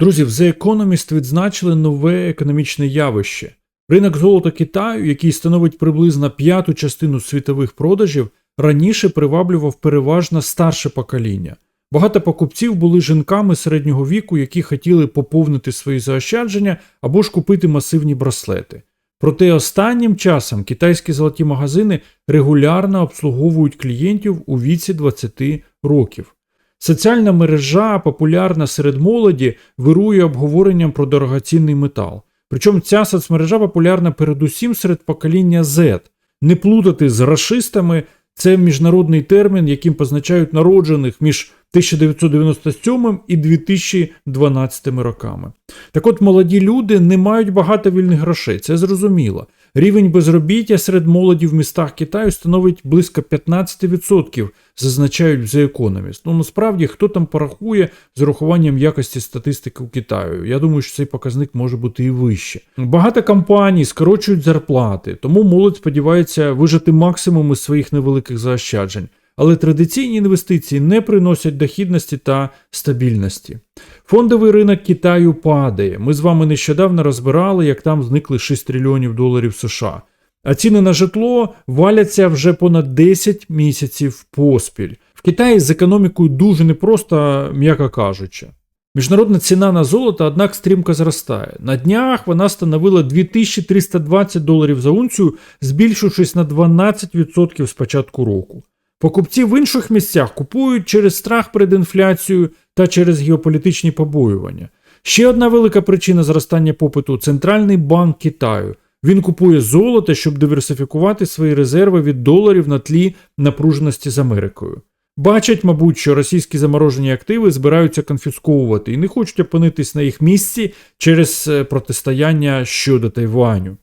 Друзі, в The Economist відзначили нове економічне явище. Ринок золота Китаю, який становить приблизно п'яту частину світових продажів, раніше приваблював переважно старше покоління. Багато покупців були жінками середнього віку, які хотіли поповнити свої заощадження або ж купити масивні браслети. Проте останнім часом китайські золоті магазини регулярно обслуговують клієнтів у віці 20 років. Соціальна мережа, популярна серед молоді, вирує обговоренням про дорогоцінний метал. Причому ця соцмережа популярна передусім серед покоління Z. Не плутати з рашистами це міжнародний термін, яким позначають народжених між 1997 і 2012 роками. Так от молоді люди не мають багато вільних грошей, це зрозуміло. Рівень безробіття серед молоді в містах Китаю становить близько 15%, зазначають The Economist. Ну насправді хто там порахує з урахуванням якості статистики у Китаю? Я думаю, що цей показник може бути і вище. Багато компаній скорочують зарплати, тому молодь сподівається вижити максимум із своїх невеликих заощаджень. Але традиційні інвестиції не приносять дохідності та стабільності. Фондовий ринок Китаю падає. Ми з вами нещодавно розбирали, як там зникли 6 трильйонів доларів США. А ціни на житло валяться вже понад 10 місяців поспіль. В Китаї з економікою дуже непросто, м'яко кажучи. Міжнародна ціна на золото, однак, стрімко зростає. На днях вона становила 2320 доларів за унцію, збільшившись на 12% з початку року. Покупці в інших місцях купують через страх перед інфляцією та через геополітичні побоювання. Ще одна велика причина зростання попиту Центральний банк Китаю. Він купує золото, щоб диверсифікувати свої резерви від доларів на тлі напруженості з Америкою. Бачать, мабуть, що російські заморожені активи збираються конфісковувати і не хочуть опинитись на їх місці через е, протистояння щодо Тайваню.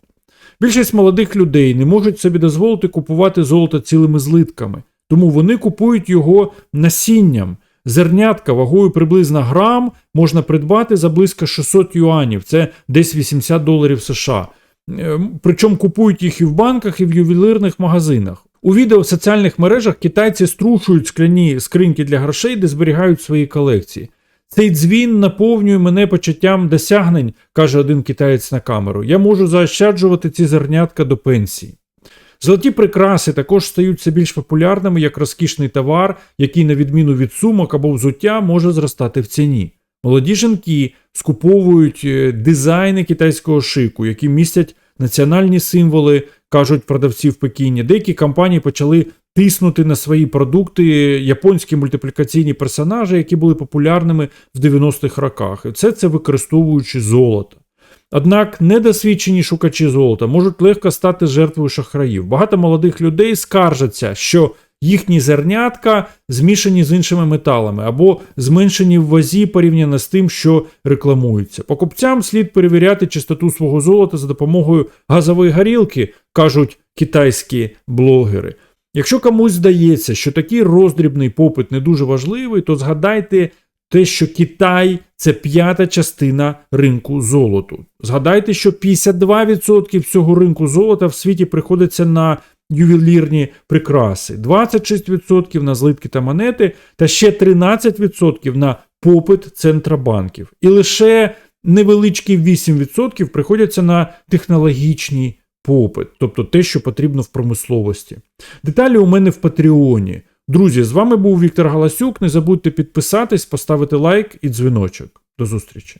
Більшість молодих людей не можуть собі дозволити купувати золото цілими злитками, тому вони купують його насінням. Зернятка вагою приблизно грам можна придбати за близько 600 юанів, це десь 80 доларів США. Е, Причому купують їх і в банках, і в ювелірних магазинах. У відео в соціальних мережах китайці струшують скляні скриньки для грошей, де зберігають свої колекції. Цей дзвін наповнює мене почуттям досягнень, каже один китаєць на камеру. Я можу заощаджувати ці зернятка до пенсії. Золоті прикраси також стають все більш популярними як розкішний товар, який, на відміну від сумок або взуття, може зростати в ціні. Молоді жінки скуповують е, дизайни китайського шику, які містять національні символи, кажуть продавці в Пекіні. Деякі компанії почали тиснути на свої продукти японські мультиплікаційні персонажі, які були популярними в 90-х роках. І все це використовуючи золото. Однак недосвідчені шукачі золота можуть легко стати жертвою шахраїв. Багато молодих людей скаржаться, що їхні зернятка змішані з іншими металами або зменшені в вазі порівняно з тим, що рекламується. Покупцям слід перевіряти чистоту свого золота за допомогою газової горілки, кажуть китайські блогери. Якщо комусь здається, що такий роздрібний попит не дуже важливий, то згадайте те, що Китай це п'ята частина ринку золоту. Згадайте, що 52% всього ринку золота в світі приходиться на ювелірні прикраси, 26% на злитки та монети, та ще 13% на попит центробанків. І лише невеличкі 8% приходяться на технологічний попит, тобто те, що потрібно в промисловості. Деталі у мене в Патреоні. Друзі, з вами був Віктор Галасюк. Не забудьте підписатись, поставити лайк і дзвіночок. До зустрічі!